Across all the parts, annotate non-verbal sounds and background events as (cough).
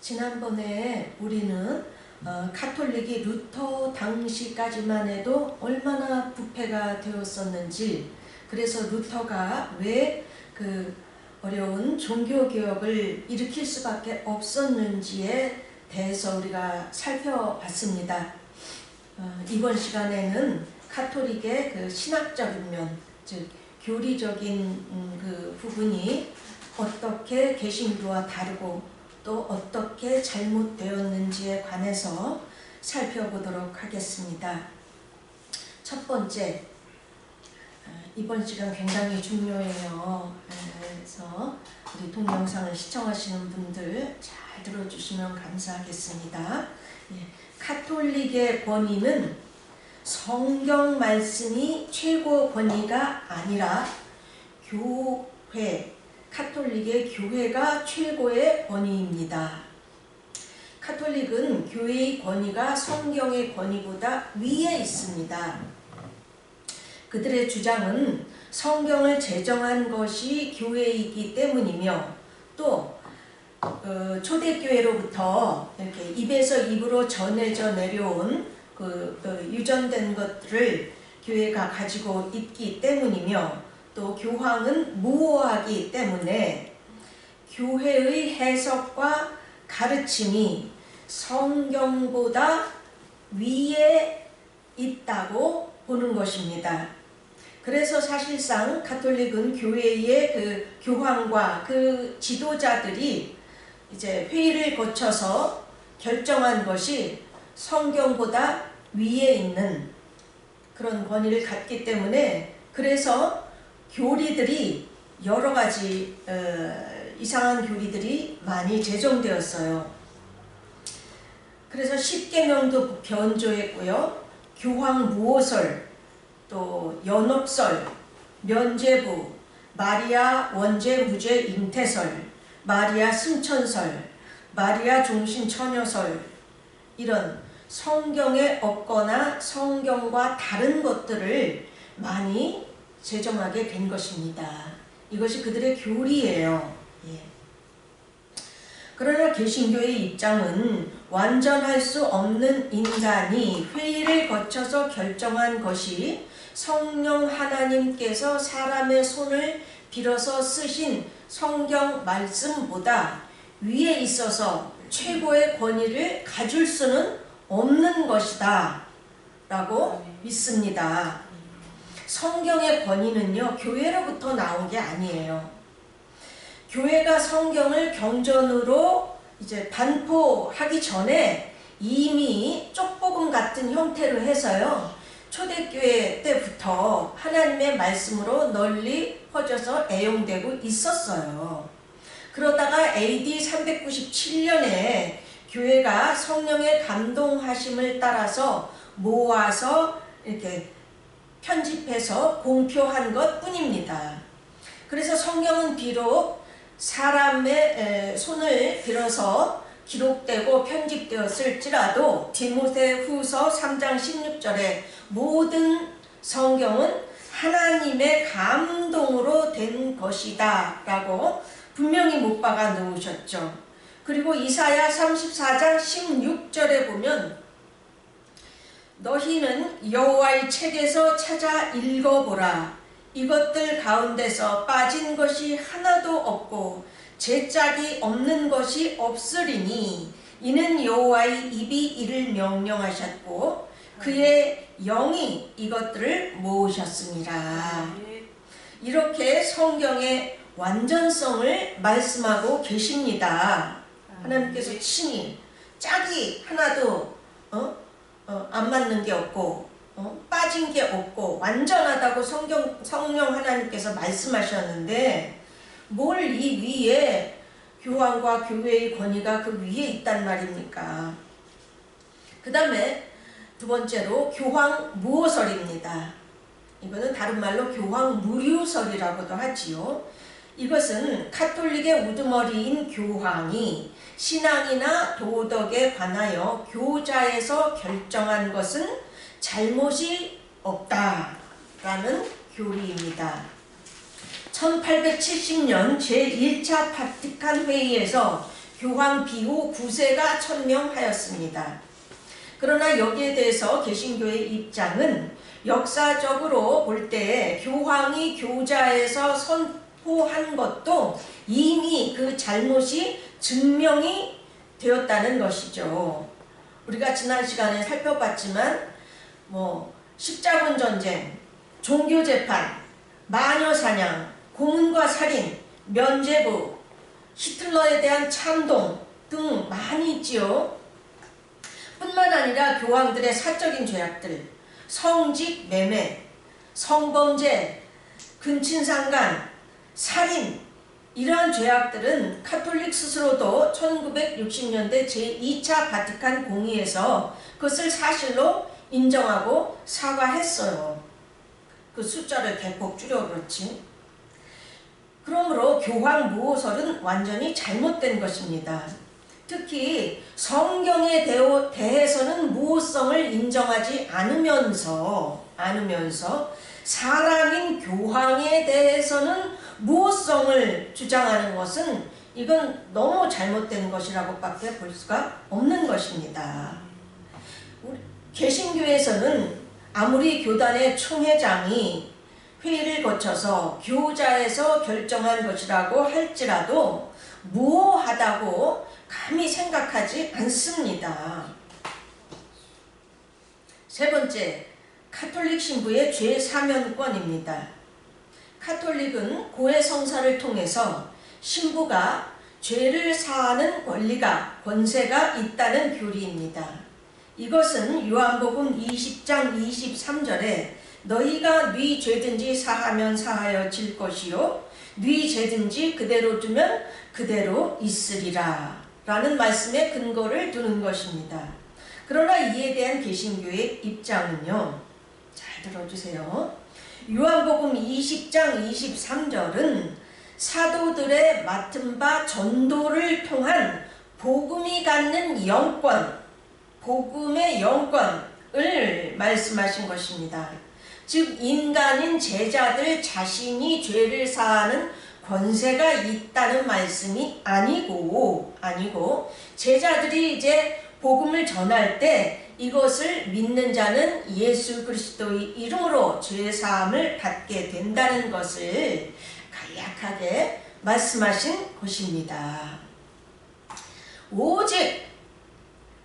지난번에 우리는 어, 카톨릭이 루터 당시까지만 해도 얼마나 부패가 되었었는지 그래서 루터가 왜 그 어려운 종교 개혁을 일으킬 수밖에 없었는지에 대해서 우리가 살펴봤습니다. 어, 이번 시간에는 카톨릭의 그 신학적인 면, 즉 교리적인 음, 그 부분이 어떻게 개신교와 다르고 또 어떻게 잘못되었는지에 관해서 살펴보도록 하겠습니다. 첫 번째, 어, 이번 시간 굉장히 중요해요. 그래서 우리 동영상을 시청하시는 분들 잘 들어주시면 감사하겠습니다. 예, 카톨릭의 권위는 성경 말씀이 최고 권위가 아니라 교회, 카톨릭의 교회가 최고의 권위입니다. 카톨릭은 교회의 권위가 성경의 권위보다 위에 있습니다. 그들의 주장은 성경을 제정한 것이 교회이기 때문이며 또 어, 초대교회로부터 이렇게 입에서 입으로 전해져 내려온 그 어, 유전된 것들을 교회가 가지고 있기 때문이며 또 교황은 무호하기 때문에 교회의 해석과 가르침이 성경보다 위에 있다고 보는 것입니다. 그래서 사실상 가톨릭은 교회의 그 교황과 그 지도자들이 이제 회의를 거쳐서 결정한 것이 성경보다 위에 있는 그런 권위를 갖기 때문에 그래서 교리들이 여러 가지 어, 이상한 교리들이 많이 제정되었어요. 그래서 십계명도 변조했고요. 교황 무호설, 또 연옥설, 면제부, 마리아 원죄 무죄 잉태설, 마리아 승천설, 마리아 종신 처녀설 이런 성경에 없거나 성경과 다른 것들을 많이 제정하게 된 것입니다. 이것이 그들의 교리예요. 예. 그러나 개신교의 입장은 완전할 수 없는 인간이 회의를 거쳐서 결정한 것이 성령 하나님께서 사람의 손을 빌어서 쓰신 성경 말씀보다 위에 있어서 최고의 권위를 가질 수는 없는 것이다. 라고 믿습니다. 성경의 권위는요, 교회로부터 나온 게 아니에요. 교회가 성경을 경전으로 이제 반포하기 전에 이미 쪽복음 같은 형태로 해서요, 초대교회 때부터 하나님의 말씀으로 널리 퍼져서 애용되고 있었어요. 그러다가 AD 397년에 교회가 성령의 감동하심을 따라서 모아서 이렇게 편집해서 공표한 것 뿐입니다. 그래서 성경은 비록 사람의 손을 빌어서 기록되고 편집되었을지라도 디모데 후서 3장 16절에 모든 성경은 하나님의 감동으로 된 것이다 라고 분명히 못 박아 놓으셨죠. 그리고 이사야 34장 16절에 보면 너희는 여호와의 책에서 찾아 읽어보라. 이것들 가운데서 빠진 것이 하나도 없고 제 짝이 없는 것이 없으리니 이는 여호와의 입이 이를 명령하셨고 그의 영이 이것들을 모으셨습니다. 이렇게 성경의 완전성을 말씀하고 계십니다. 하나님께서 친히 짝이 하나도 어? 어, 안 맞는 게 없고 어? 빠진 게 없고 완전하다고 성경 성령 하나님께서 말씀하셨는데 뭘 이 위에 교황과 교회의 권위가 그 위에 있단 말입니까? 그 다음에 두 번째로 교황 무호설입니다. 이거는 다른 말로 교황 무류설이라고도 하지요. 이것은 카톨릭의 우두머리인 교황이 신앙이나 도덕에 관하여 교자에서 결정한 것은 잘못이 없다라는 교리입니다. 1870년 제1차 바티칸 회의에서 교황 비후 9세가 천명하였습니다. 그러나 여기에 대해서 개신교의 입장은 역사적으로 볼 때 교황이 교자에서 선 포한 것도 이미 그 잘못이 증명이 되었다는 것이죠. 우리가 지난 시간에 살펴봤지만 뭐 십자군 전쟁, 종교 재판, 마녀 사냥, 고문과 살인, 면죄부, 히틀러에 대한 참동 등 많이 있지요. 뿐만 아니라 교황들의 사적인 죄악들, 성직 매매, 성범죄, 근친상간, 살인 이러한 죄악들은 카톨릭 스스로도 1960년대 제2차 바티칸 공의에서 그것을 사실로 인정하고 사과했어요. 그 숫자를 대폭 줄여 그렇지. 그러므로 교황 무호설은 완전히 잘못된 것입니다. 특히 성경에 대해서는 무호성을 인정하지 않으면서 않으면서 사람인 교황에 대해서는 무호성을 주장하는 것은 이건 너무 잘못된 것이라고 밖에 볼 수가 없는 것입니다. 개신교에서는 아무리 교단의 총회장이 회의를 거쳐서 교자에서 결정한 것이라고 할지라도 무호하다고 감히 생각하지 않습니다. 세 번째, 카톨릭 신부의 죄 사면권입니다. 카톨릭은 고해 성사를 통해서 신부가 죄를 사하는 권리가 권세가 있다는 교리입니다. 이것은 요한복음 20장 23절에 너희가 네 죄든지 사하면 사하여질 것이요 네 죄든지 그대로 두면 그대로 있으리라 라는 말씀에 근거를 두는 것입니다. 그러나 이에 대한 개신교의 입장은요. 잘 들어주세요. 요한복음 20장 23절은 사도들의 맡은 바 전도를 통한 복음이 갖는 영권, 복음의 영권을 말씀하신 것입니다. 즉 인간인 제자들 자신이 죄를 사하는 권세가 있다는 말씀이 아니고 아니고 제자들이 이제 복음을 전할 때 이것을 믿는 자는 예수 그리스도의 이름으로 죄 사함을 받게 된다는 것을 간략하게 말씀하신 것입니다. 오직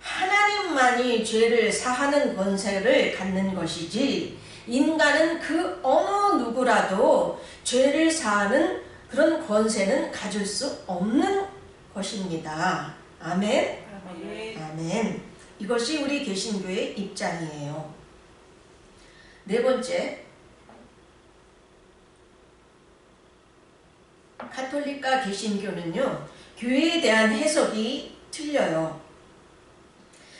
하나님만이 죄를 사하는 권세를 갖는 것이지 인간은 그 어느 누구라도 죄를 사하는 그런 권세는 가질 수 없는 것입니다. 아멘. 아멘. 아멘. 이것이 우리 개신교의 입장이에요. 네 번째, 카톨릭과 개신교는요, 교회에 대한 해석이 틀려요.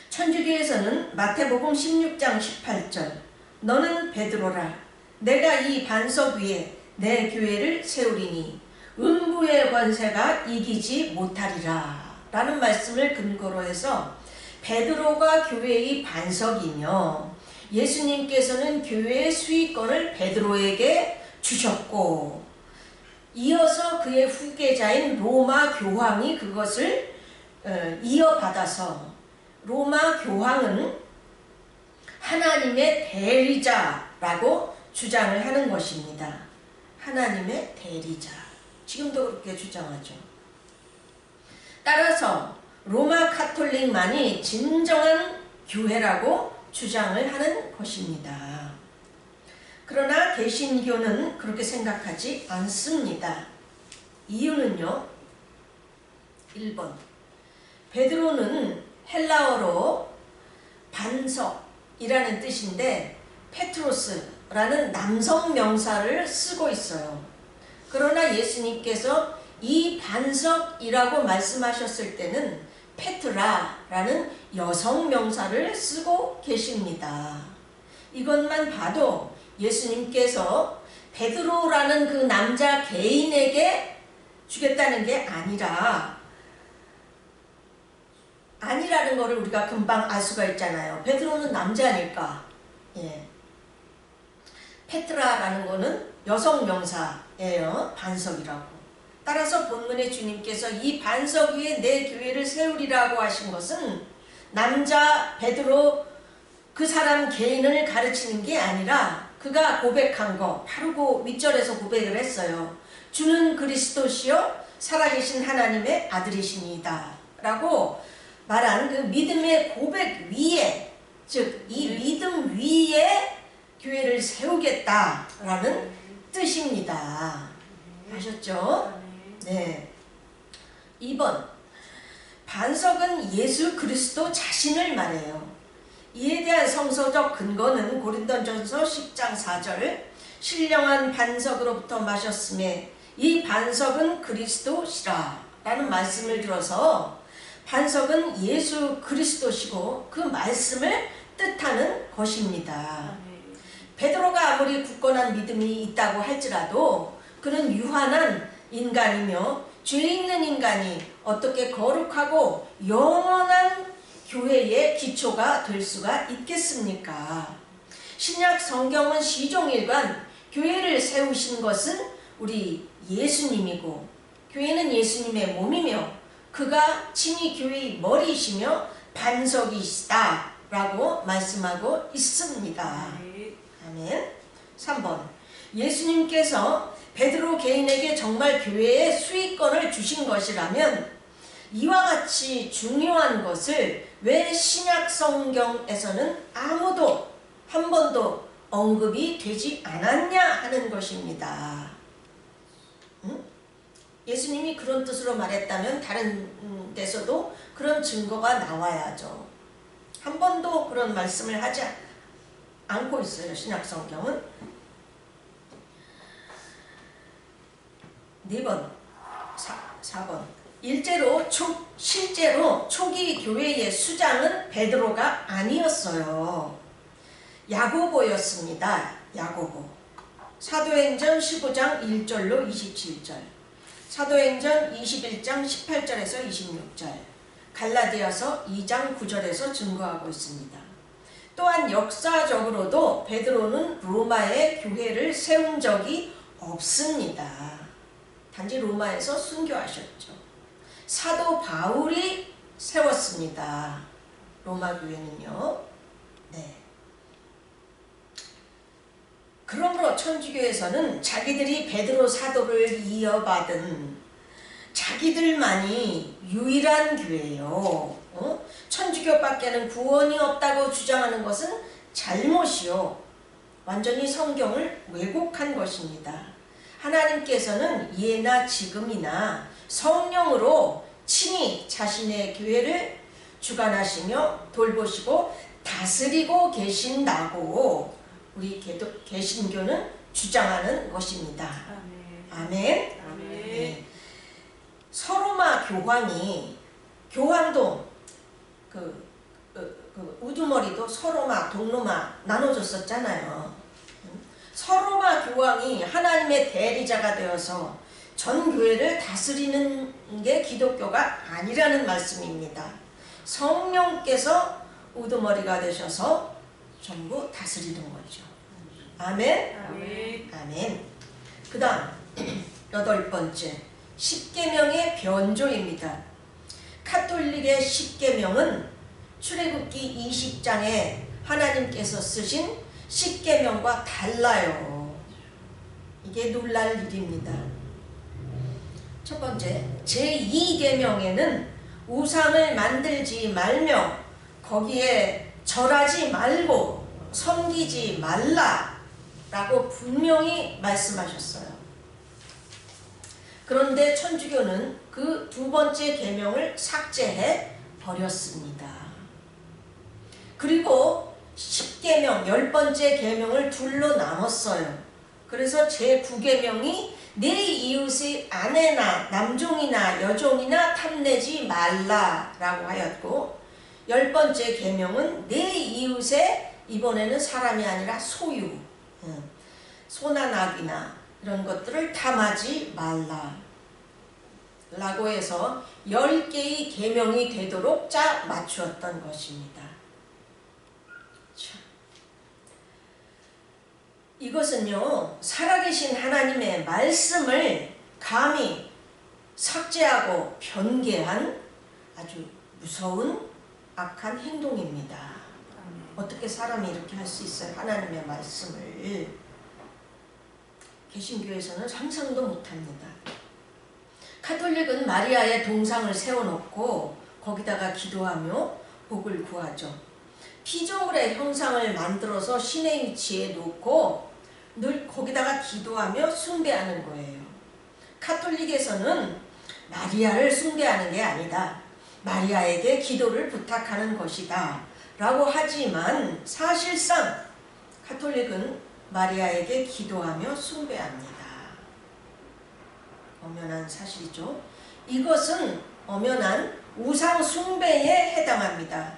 천주교에서는 마태복음 16장 18절, 너는 베드로라, 내가 이 반석 위에 내 교회를 세우리니 음부의 권세가 이기지 못하리라 라는 말씀을 근거로 해서 베드로가 교회의 반석이며 예수님께서는 교회의 수익권을 베드로에게 주셨고 이어서 그의 후계자인 로마 교황이 그것을 어, 이어받아서 로마 교황은 하나님의 대리자라고 주장을 하는 것입니다. 하나님의 대리자. 지금도 그렇게 주장하죠. 따라서 로마 카톨릭만이 진정한 교회라고 주장을 하는 것입니다. 그러나 개신교는 그렇게 생각하지 않습니다. 이유는요. 1번 베드로는 헬라어로 반석이라는 뜻인데 페트로스라는 남성 명사를 쓰고 있어요. 그러나 예수님께서 이 반석이라고 말씀하셨을 때는 페트라라는 여성 명사를 쓰고 계십니다. 이것만 봐도 예수님께서 베드로라는 그 남자 개인에게 주겠다는 게 아니라 아니라는 것을 우리가 금방 알 수가 있잖아요. 베드로는 남자니까. 예. 페트라라는 거는 여성 명사예요. 반석이라고. 따라서 본문의 주님께서 이 반석 위에 내 교회를 세우리라고 하신 것은 남자 베드로 그 사람 개인을 가르치는 게 아니라 그가 고백한 거 바로 그 윗절에서 고백을 했어요. 주는 그리스도시요 살아계신 하나님의 아들이십니다. 라고 말한 그 믿음의 고백 위에 즉 이 믿음 위에 교회를 세우겠다라는 뜻입니다. 아셨죠? 네. 2번 반석은 예수 그리스도 자신을 말해요. 이에 대한 성서적 근거는 고린도전서 10장 4절 신령한 반석으로부터 마셨음에 이 반석은 그리스도시라 라는 말씀을 들어서 반석은 예수 그리스도시고 그 말씀을 뜻하는 것입니다. 베드로가 아무리 굳건한 믿음이 있다고 할지라도 그는 유한한 인간이며 죄 있는 인간이 어떻게 거룩하고 영원한 교회의 기초가 될 수가 있겠습니까? 신약 성경은 시종일관 교회를 세우신 것은 우리 예수님이고 교회는 예수님의 몸이며 그가 친히 교회의 머리이시며 반석이시다 라고 말씀하고 있습니다. 아멘. 3번 예수님께서 베드로 개인에게 정말 교회의 수익권을 주신 것이라면 이와 같이 중요한 것을 왜 신약 성경에서는 아무도 한 번도 언급이 되지 않았냐 하는 것입니다. 응? 예수님이 그런 뜻으로 말했다면 다른 데서도 그런 증거가 나와야죠. 한 번도 그런 말씀을 하지 않고 있어요. 신약 성경은. 네 번, 사, 번 일제로 초, 실제로 초기 교회의 수장은 베드로가 아니었어요. 야고보였습니다. 야고보. 사도행전 15장 1절로 27절. 사도행전 21장 18절에서 26절. 갈라디아서 2장 9절에서 증거하고 있습니다. 또한 역사적으로도 베드로는 로마의 교회를 세운 적이 없습니다. 단지 로마에서 순교하셨죠. 사도 바울이 세웠습니다. 로마 교회는요. 네. 그러므로 천주교에서는 자기들이 베드로 사도를 이어받은 자기들만이 유일한 교회예요. 어? 천주교밖에는 구원이 없다고 주장하는 것은 잘못이요. 완전히 성경을 왜곡한 것입니다. 하나님께서는 예나 지금이나 성령으로 친히 자신의 교회를 주관하시며 돌보시고 다스리고 계신다고 우리 개신교는 주장하는 것입니다. 아멘. 아멘. 네. 서로마 교황이 교황도 그, 그, 그 우두머리도 서로마 동로마 나눠줬었잖아요. 서로마 교황이 하나님의 대리자가 되어서 전 교회를 다스리는 게 기독교가 아니라는 말씀입니다. 성령께서 우두머리가 되셔서 전부 다스리는 거죠. 아멘. 아멘. 아멘. 그 다음 (clears throat) 여덟 번째 십계명의 변조입니다. 카톨릭의 십계명은 출애굽기 20장에 하나님께서 쓰신 십계명과 달라요. 이게 놀랄 일입니다. 첫 번째, 제2계명에는 우상을 만들지 말며 거기에 절하지 말고 섬기지 말라 라고 분명히 말씀하셨어요. 그런데 천주교는 그 두 번째 계명을 삭제해 버렸습니다. 그리고 10계명, 열번째 계명을 둘로 나눴어요. 그래서 제9계명이 내 이웃의 아내나 남종이나 여종이나 탐내지 말라라고 하였고 열 번째 계명은 내 이웃의 이번에는 사람이 아니라 소유, 소나 낙이나 이런 것들을 탐하지 말라 라고 해서 열 개의 계명이 되도록 짝 맞추었던 것입니다. 이것은요, 살아계신 하나님의 말씀을 감히 삭제하고 변개한 아주 무서운 악한 행동입니다. 어떻게 사람이 이렇게 할 수 있어요? 하나님의 말씀을 개신교에서는 상상도 못합니다. 카톨릭은 마리아의 동상을 세워놓고 거기다가 기도하며 복을 구하죠. 피조물의 형상을 만들어서 신의 위치에 놓고 늘 거기다가 기도하며 숭배하는 거예요. 카톨릭에서는 마리아를 숭배하는 게 아니다. 마리아에게 기도를 부탁하는 것이다. 라고 하지만 사실상 카톨릭은 마리아에게 기도하며 숭배합니다. 엄연한 사실이죠. 이것은 엄연한 우상 숭배에 해당합니다.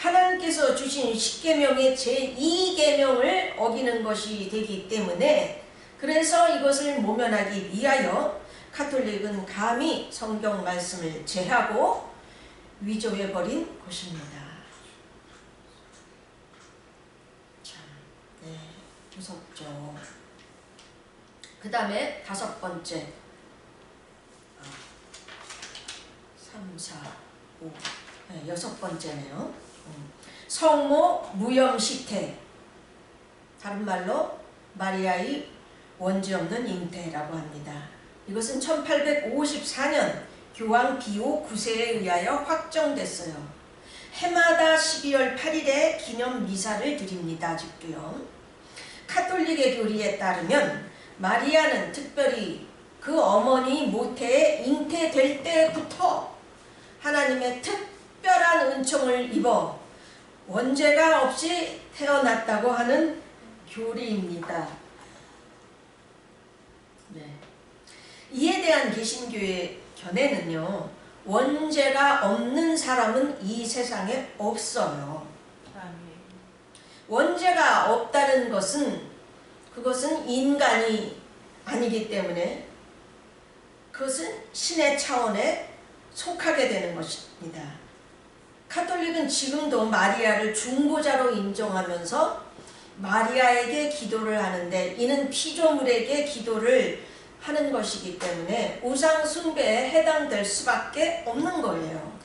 하나님께서 주신 십계명의 제2계명을 어기는 것이 되기 때문에 그래서 이것을 모면하기 위하여 카톨릭은 감히 성경 말씀을 제하고 위조해 버린 것입니다. 참, 네, 무섭죠. 그 다음에 다섯 번째, 아, 3, 4, 5, 네, 여섯 번째네요. 음, 성모 무염시태, 다른 말로 마리아의 원죄 없는 잉태라고 합니다. 이것은 1854년 교황 비오 9세에 의하여 확정됐어요. 해마다 12월 8일에 기념 미사를 드립니다. 아직도요. 카톨릭의 교리에 따르면 마리아는 특별히 그 어머니 모태에 잉태될 때부터 하나님의 특별한 은총을 입어 원죄가 없이 태어났다고 하는 교리입니다. 네. 이에 대한 개신교의 견해는요. 원죄가 없는 사람은 이 세상에 없어요. 원죄가 없다는 것은 그것은 인간이 아니기 때문에 그것은 신의 차원에 속하게 되는 것입니다. 카톨릭은 지금도 마리아를 중보자로 인정하면서 마리아에게 기도를 하는데 이는 피조물에게 기도를 하는 것이기 때문에 우상 숭배에 해당될 수밖에 없는 거예요.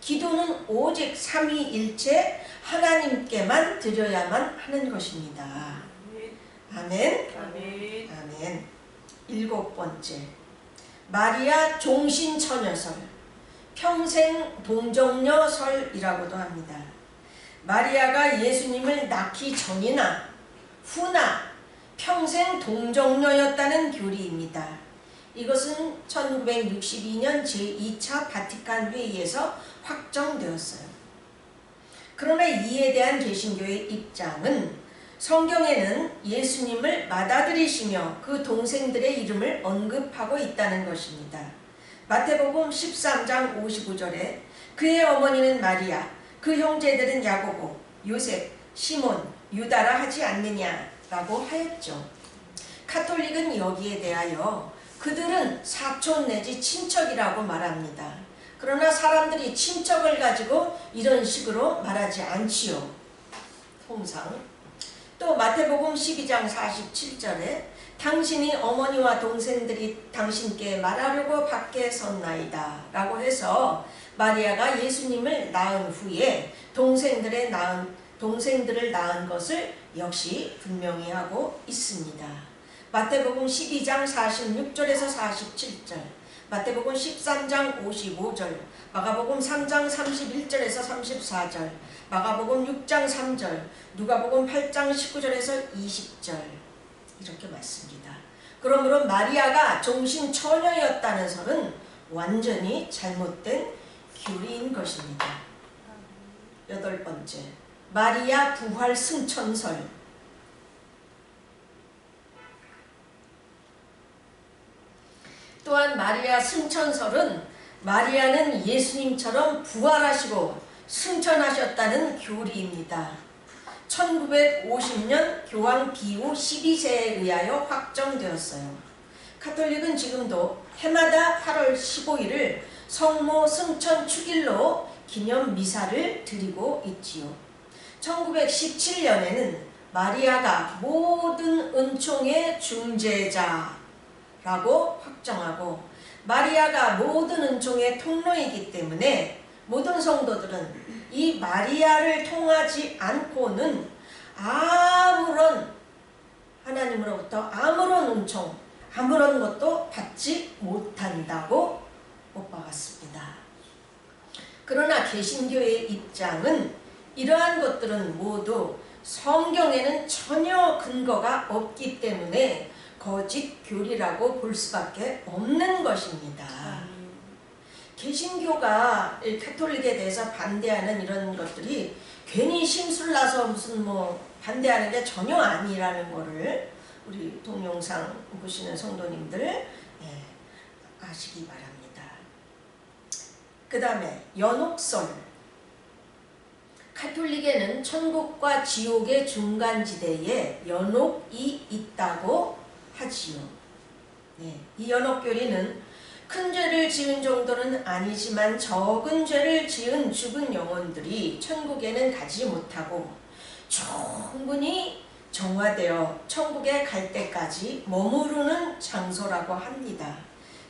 기도는 오직 삼위일체 하나님께만 드려야만 하는 것입니다. 아멘. 아멘. 아멘. 일곱 번째. 마리아 종신처녀설. 평생 동정녀 설이라고도 합니다. 마리아가 예수님을 낳기 전이나 후나 평생 동정녀였다는 교리입니다. 이것은 1962년 제2차 바티칸 회의에서 확정되었어요. 그러나 이에 대한 개신교의 입장은 성경에는 예수님을 맏아들이시며 그 동생들의 이름을 언급하고 있다는 것입니다. 마태복음 13장 55절에 그의 어머니는 마리아, 그 형제들은 야고보, 요셉, 시몬, 유다라 하지 않느냐라고 하였죠. 카톨릭은 여기에 대하여 그들은 사촌 내지 친척이라고 말합니다. 그러나 사람들이 친척을 가지고 이런 식으로 말하지 않지요. 통상. 또 마태복음 12장 47절에 당신이 어머니와 동생들이 당신께 말하려고 밖에 섰나이다 라고 해서 마리아가 예수님을 낳은 후에 동생들의 낳은, 동생들을 낳은 것을 역시 분명히 하고 있습니다. 마태복음 12장 46절에서 47절 마태복음 13장 55절, 마가복음 3장 31절에서 34절, 마가복음 6장 3절, 누가복음 8장 19절에서 20절 이렇게 맞습니다. 그러므로 마리아가 종신 처녀였다는 설은 완전히 잘못된 교리인 것입니다. 여덟 번째, 마리아 부활 승천설 또한 마리아 승천설은 마리아는 예수님처럼 부활하시고 승천하셨다는 교리입니다. 1950년 교황 비오 12세에 의하여 확정되었어요. 카톨릭은 지금도 해마다 8월 15일을 성모 승천 축일로 기념 미사를 드리고 있지요. 1917년에는 마리아가 모든 은총의 중재자 라고 확정하고 마리아가 모든 은총의 통로이기 때문에 모든 성도들은 이 마리아를 통하지 않고는 아무런 하나님으로부터 아무런 은총, 아무런 것도 받지 못한다고 못 박았습니다. 그러나 개신교의 입장은 이러한 것들은 모두 성경에는 전혀 근거가 없기 때문에 거짓 교리라고 볼 수밖에 없는 것입니다. 개신교가 이 카톨릭에 대해서 반대하는 이런 것들이 괜히 심술 나서 무슨 뭐 반대하는 게 전혀 아니라는 거를 우리 동영상 보시는 성도님들 예, 아시기 바랍니다. 그 다음에 연옥설 카톨릭에는 천국과 지옥의 중간지대에 연옥이 있다고 하지요. 네, 이 연옥교리는 큰 죄를 지은 정도는 아니지만 적은 죄를 지은 죽은 영혼들이 천국에는 가지 못하고 충분히 정화되어 천국에 갈 때까지 머무르는 장소라고 합니다.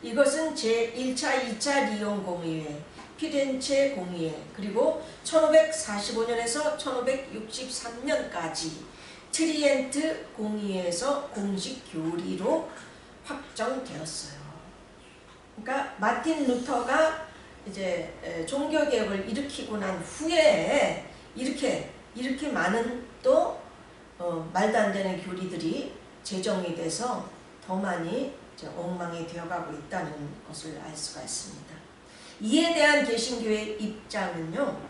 이것은 제1차, 2차 리온 공의회, 피렌체 공의회, 그리고 1545년에서 1563년까지 트리엔트 공의회에서 공식 교리로 확정되었어요. 그러니까 마틴 루터가 이제 종교 개혁을 일으키고 난 후에 이렇게 이렇게 많은 또 어, 말도 안 되는 교리들이 제정이 돼서 더 많이 엉망이 되어가고 있다는 것을 알 수가 있습니다. 이에 대한 개신교의 입장은요.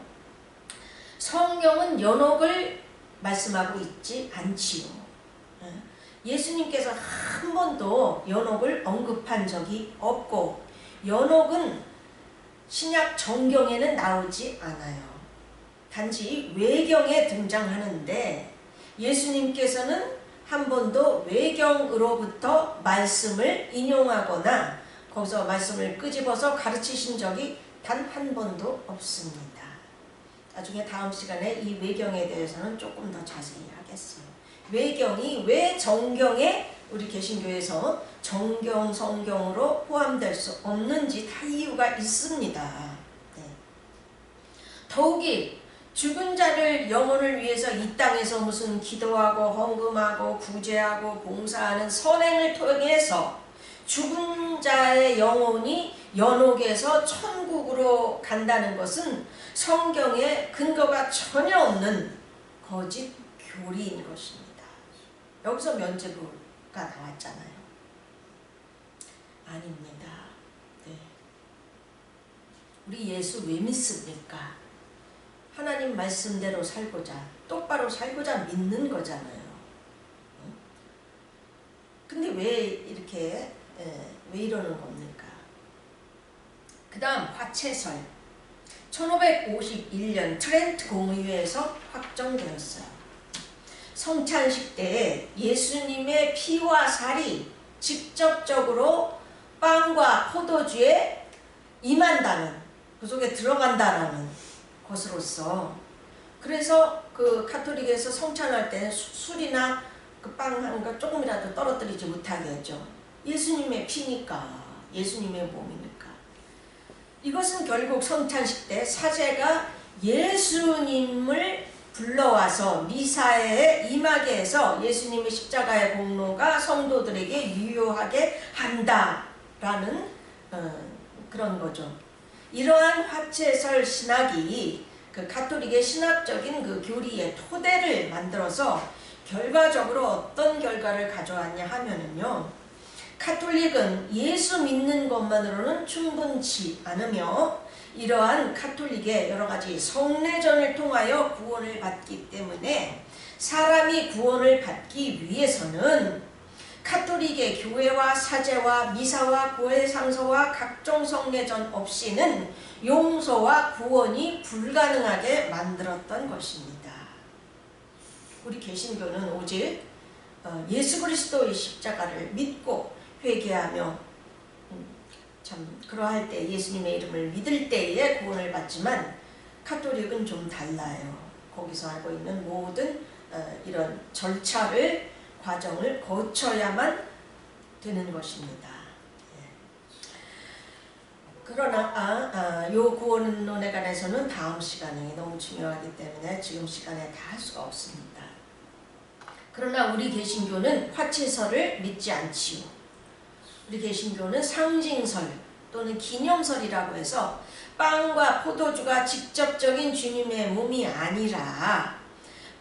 성경은 연옥을 말씀하고 있지 않지요. 예. 예수님께서 한 번도 연옥을 언급한 적이 없고 연옥은 신약 정경에는 나오지 않아요. 단지 외경에 등장하는데 예수님께서는 한 번도 외경으로부터 말씀을 인용하거나 거기서 말씀을 끄집어서 가르치신 적이 단 한 번도 없습니다. 나중에 다음 시간에 이 외경에 대해서는 조금 더 자세히 하겠어요. 외경이 왜 정경에 우리 개신교에서 정경 성경으로 포함될 수 없는지 다 이유가 있습니다. 네. 더욱이 죽은 자를 영혼을 위해서 이 땅에서 무슨 기도하고 헌금하고 구제하고 봉사하는 선행을 통해서 죽은 자의 영혼이 연옥에서 천국으로 간다는 것은 성경에 근거가 전혀 없는 거짓 교리인 것입니다. 여기서 면죄부가 나왔잖아요. 아닙니다. 네. 우리 예수 왜 믿습니까? 하나님 말씀대로 살고자 똑바로 살고자 믿는 거잖아요. 근데 왜 이렇게 왜 이러는 겁니까? 그 다음 화채설 1551년 트렌트 공의회에서 확정되었어요. 성찬식 때 예수님의 피와 살이 직접적으로 빵과 포도주에 임한다는 그 속에 들어간다라는 것으로서 그래서 그 카톨릭에서 성찬할 때 술이나 그빵거 조금이라도 떨어뜨리지 못하게 했죠. 예수님의 피니까 예수님의 몸이니까 이것은 결국 성찬식 때 사제가 예수님을 불러와서 미사에 임하게 해서 예수님의 십자가의 공로가 성도들에게 유효하게 한다라는 어, 그런 거죠. 이러한 화채설 신학이 그 가톨릭의 신학적인 그 교리의 토대를 만들어서 결과적으로 어떤 결과를 가져왔냐 하면은요. 카톨릭은 예수 믿는 것만으로는 충분치 않으며 이러한 카톨릭의 여러 가지 성례전을 통하여 구원을 받기 때문에 사람이 구원을 받기 위해서는 카톨릭의 교회와 사제와 미사와 고해 상소와 각종 성례전 없이는 용서와 구원이 불가능하게 만들었던 것입니다. 우리 개신교는 오직 어, 예수 그리스도의 십자가를 믿고 회개하며 음, 참 그러할 때 예수님의 이름을 믿을 때에 구원을 받지만 카톨릭은 좀 달라요. 거기서 알고 있는 모든 어, 이런 절차를 과정을 거쳐야만 되는 것입니다. 예. 그러나 아, 아, 요 구원론에 관해서는 다음 시간이 너무 중요하기 때문에 지금 시간에 다 할 수가 없습니다. 그러나 우리 개신교는 화채설을 믿지 않지요. 우리 개신교는 상징설 또는 기념설이라고 해서 빵과 포도주가 직접적인 주님의 몸이 아니라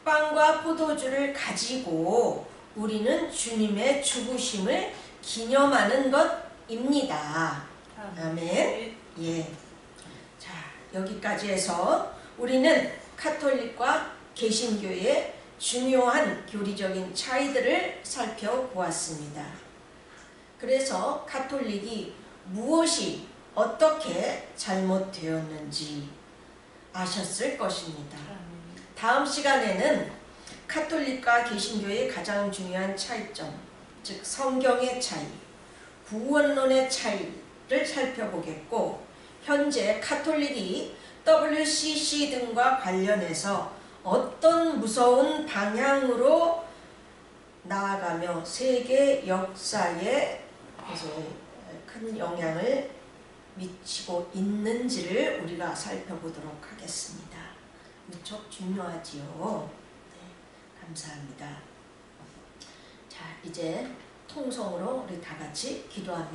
빵과 포도주를 가지고 우리는 주님의 죽으심을 기념하는 것입니다. 아멘. 예. 자, 여기까지 해서 우리는 카톨릭과 개신교의 중요한 교리적인 차이들을 살펴보았습니다. 그래서 카톨릭이 무엇이 어떻게 잘못되었는지 아셨을 것입니다. 다음 시간에는 카톨릭과 개신교의 가장 중요한 차이점, 즉 성경의 차이, 구원론의 차이를 살펴보겠고 현재 카톨릭이 WCC 등과 관련해서 어떤 무서운 방향으로 나아가며 세계 역사에 이제 큰 영향을 미치고 있는지를 우리가 살펴보도록 하겠습니다. 무척 중요하지요. 네, 감사합니다. 자, 이제 통성으로 우리 다 같이 기도합니다.